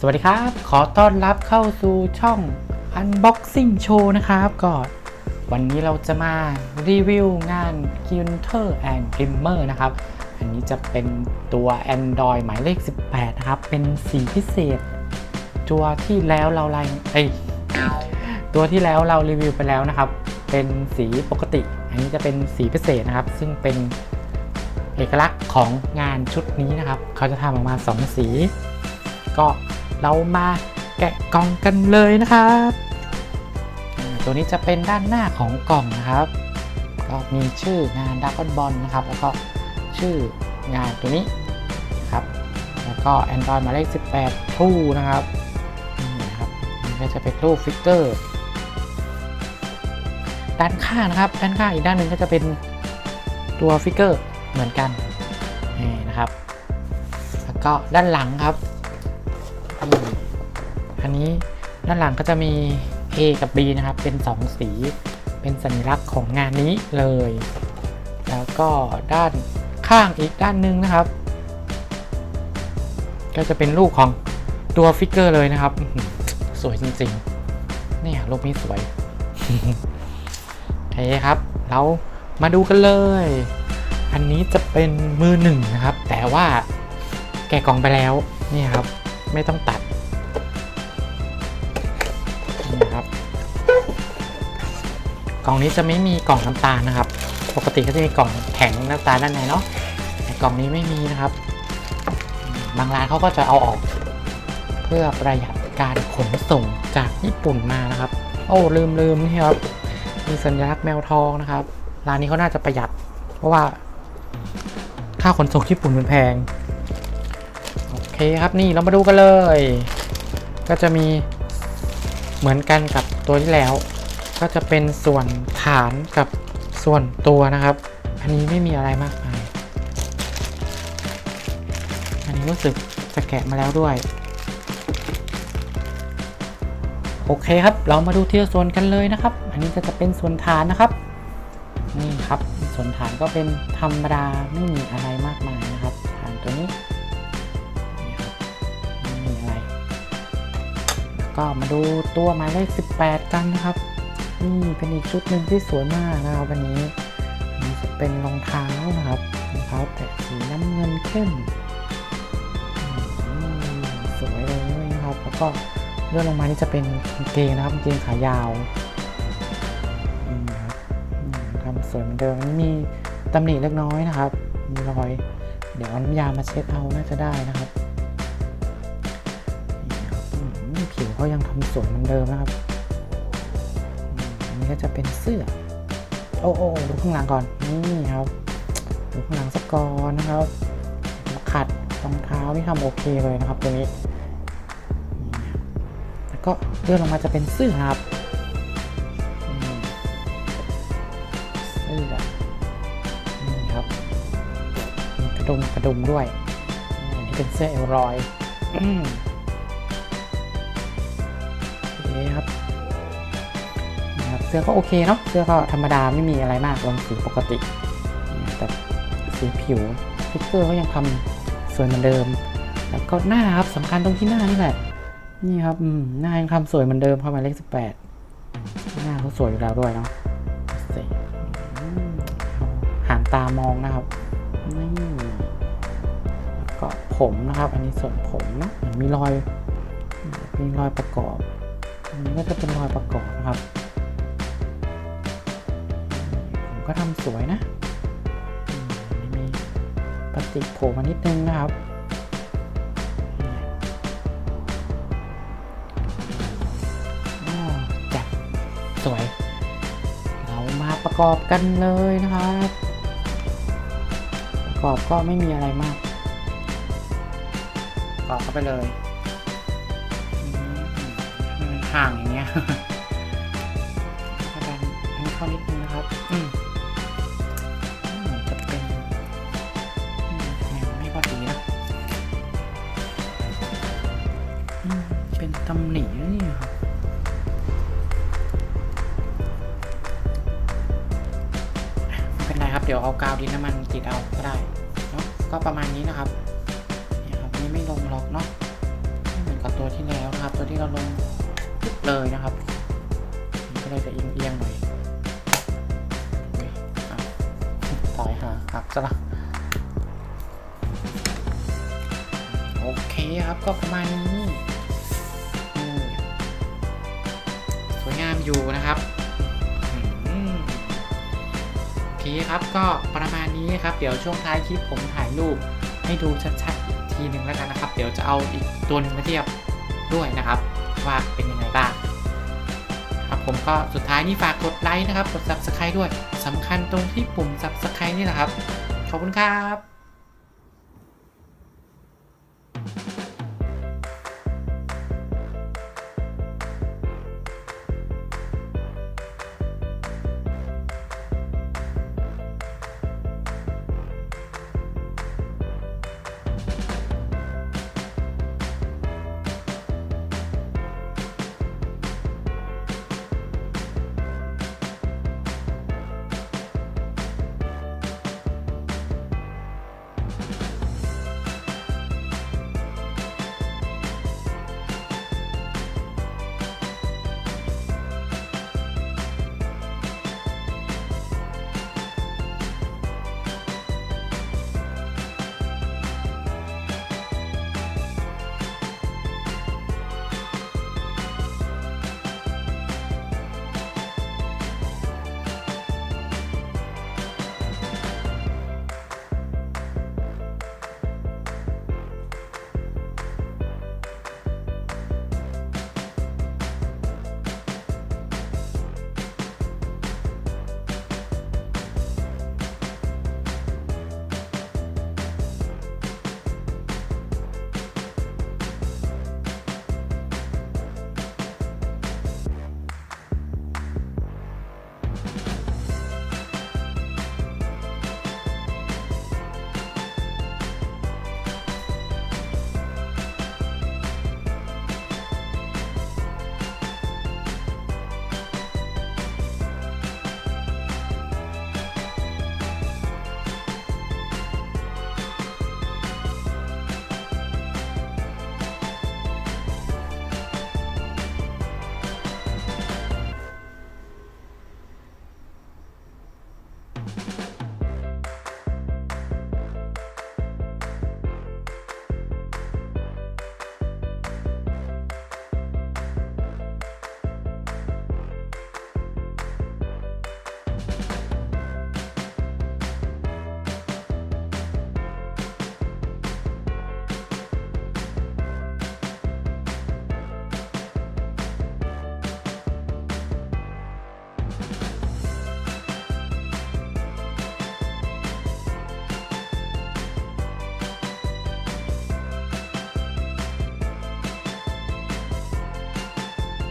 สวัสดีครับ ขอต้อนรับเข้าสู่ช่อง Unboxing Show นะครับ ก็วันนี้เราจะมารีวิวงาน g i n t e r and Glimmer นะครับ อันนี้จะเป็นตัว Android หมายเลข 18 นะครับ เป็นสีพิเศษ ตัวที่แล้วเราไลเอ้ยตัวที่แล้วเรารีวิวไปแล้วนะครับ เป็นสีปกติ อันนี้จะเป็นสีพิเศษนะครับ ซึ่งเป็นเอกลักษณ์ของงานชุดนี้นะครับ เขาจะทำออกมา 2 สี ก็ เรามาแกะกล่องกันเลยนะครับ ตัวนี้จะเป็นด้านหน้าของกล่องนะครับ ก็มีชื่องานดักบอลนะครับ แล้วก็ชื่องานตัวนี้ครับ แล้วก็ Android หมายเลข 18ทูนะครับนี่ครับนี่ก็จะเป็นรูปฟิกเกอร์ด้านข้างนะครับ ด้านข้างอีกด้านหนึ่งก็จะเป็นตัวฟิกเกอร์เหมือนกันนี่นะครับ แล้วก็ด้านหลังครับ อันนี้ด้านหลังก็จะมี A กับ B นะครับ เป็น 2 สี เป็นสัญลักษณ์ของงานนี้เลย แล้วก็ด้านข้างอีกด้านหนึงนะครับ ก็จะเป็นรูปของตัวฟิกเกอร์เลยนะครับ สวยจริงๆ เนี่ยรูปนี้สวยโอเคครับ เรามาดูกันเลย อันนี้จะเป็นมือหนึ่งนะครับ แต่ว่าแกะกล่องไปแล้ว นี่ครับ ไม่ต้องตัด นี่ครับ กล่องนี้จะไม่มีกล่องน้ำตาลนะครับ ปกติก็จะมีกล่องแข็งน้ำตาลด้านในเนาะแต่กล่องนี้ไม่มีนะครับ บางร้านเขาก็จะเอาออก เพื่อประหยัดการขนส่งจากญี่ปุ่นมานะครับ โอ้ลืมลืมนี่ครับมีสัญลักษณ์แมวทองนะครับ ร้านนี้เขาน่าจะประหยัด เพราะว่าค่าขนส่งญี่ปุ่นมันแพง โอเคครับนี่เรามาดูกันเลย ก็จะมี เหมือนกันกับตัวที่แล้ว ก็จะเป็นส่วนฐานกับส่วนตัวนะครับ อันนี้ไม่มีอะไรมากมาย อันนี้รู้สึกจะแกะมาแล้วด้วย โอเคครับ เรามาดูทีละส่วนกันเลยนะครับ อันนี้ก็จะเป็นส่วนฐานนะครับ นี่ครับ ส่วนฐานก็เป็นธรรมดาไม่มีอะไรมากมายนะครับ ฐานตัวนี้ ก็มาดูตัวหมายเลข 18 กันนะครับ นี่เป็นอีกชุดหนึ่งที่สวยมากนะครับวันนี้นนี้จะเป็นรองเท้านะครับรองเท้าแตะสีน้ำเงินเข้มอืมสวยเลยนะครับ แล้วก็เลื่อนลงมานี่จะเป็นกางเกงนะครับกางเกงขายาวอืมครับทำสวยเหมือนเดิมนี่มีตำหนิเล็กน้อยนะครับมีรอย เดี๋ยวน้ำยามาเช็ดเอาน่าจะได้นะครับ มผิวเขายังทำสวยเหมือนเดิมนะครับอันนี้ก็จะเป็นเสื้อ โอ้โอ้ดูข้างหลังก่อน นี่ครับ ดูข้างหลังสักก่อนนะครับ ขัดรองเท้านี่ทำโอเคเลยนะครับตัวนี้นี่ครับแล้วก็เลื่อนลงมาจะเป็นเสื้อครับเสื้อนี่ครับกระดุมกระดุมด้วย อันนี้เป็นเสื้อเอลลอย คครับนะครับ เสื้อก็โอเคเนาะ เสื้อก็ธรรมดาไม่มีอะไรมากลงสีปกติ แต่สีผิวฟิกเกอร์ก็ยังทำสวยเหมือนเดิม แล้วก็หน้าครับสำคัญตรงที่หน้านี่แหละ นี่ครับหน้ายังทำสวยเหมือนเดิมเข้ามาเลขสิบแปดหน้าเขาสวยอยู่แล้วด้วยเนาะสิอืมหางตามองนะครับนี่แล้วก็ผมนะครับ อันนี้ส่วนผมนะเหมือนมีรอยมีรอยประกอบ ก็จะเป็นรอยประกอบนะครับ ผมก็ทำสวยนะอืมมีปฏิโผล่มานิดนึงนะครับอ้อจัดสวย เรามาประกอบกันเลยนะครับ ประกอบก็ไม่มีอะไรมากประกอบเข้าไปเลย ห่างอย่างเงี้ยก็ดันอันนี้เข้านิดนึงนะครับ อืมอืมจะเป็นอืมแนวไม่พอดีนะอืมเป็นตำหนินะเนี่ยครับไม่เป็นไรครับ เดี๋ยวเอากาวดินน้ำมันติดเอาก็ได้เนาะก็ประมาณนี้นะครับเนี่ยครับนี่ไม่ลงล็อกเนาะไม่เหมือนกับตัวที่แล้วนะครับ ตัวที่เราลงปุ๊บ เลยนะครับก็เลยจะเอียงๆหน่อยสาวตายหาหักซะละโอเคครับก็ประมาณนี้สวยงามอยู่นะครับโอเคครับก็ประมาณนี้ครับ เดี๋ยวช่วงท้ายคลิปผมถ่ายรูปให้ดูชัดๆอีกทีหนึ่งแล้วกันนะครับ เดี๋ยวจะเอาอีกตัวหนึงมาเทียบด้วยนะครับ ว่าเป็นยังไงบ้างครับผมก็สุดท้ายนี่ฝากกดไลค์นะครับ กด subscribe ด้วยสำคัญตรงที่ปุ่ม subscribe นี่แหละครับ ขอบคุณครับ